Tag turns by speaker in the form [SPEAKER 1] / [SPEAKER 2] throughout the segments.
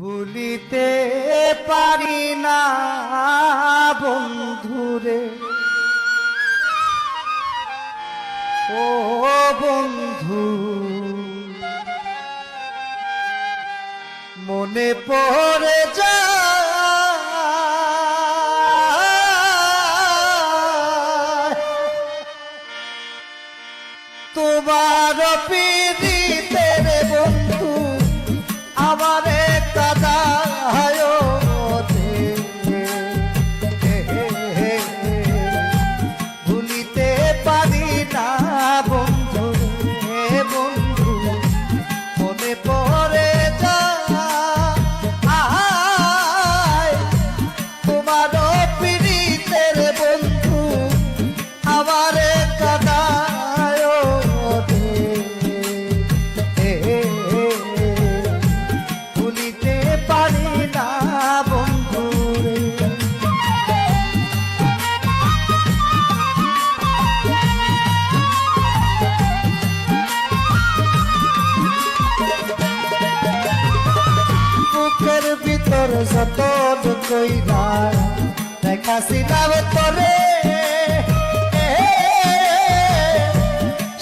[SPEAKER 1] ভুলিতে পারি না বন্ধুরে। ও বন্ধু মনে পড়ে যা। তোমার পি তোর সতর কইরা দেখাছিলাম তোরে।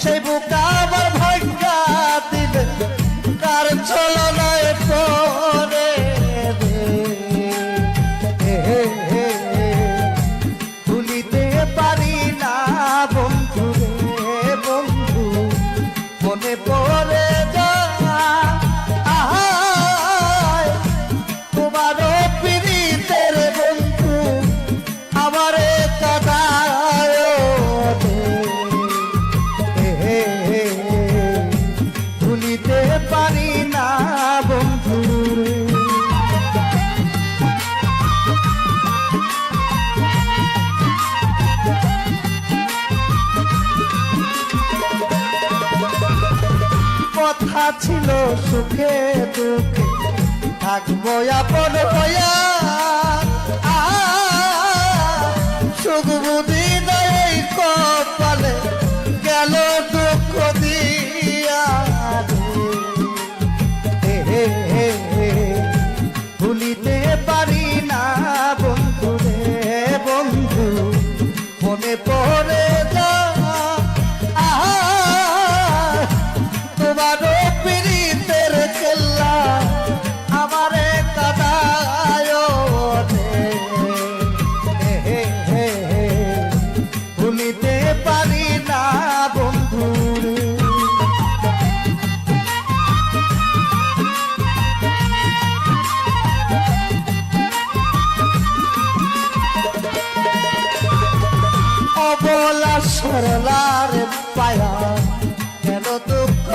[SPEAKER 1] সেই বুকা আমার ভাগ্যা দিবে তার চলনা কথা ছিল সুখে দুঃখে। থাকব আপন হইয়া। করলার পায়া। কেন দুঃখ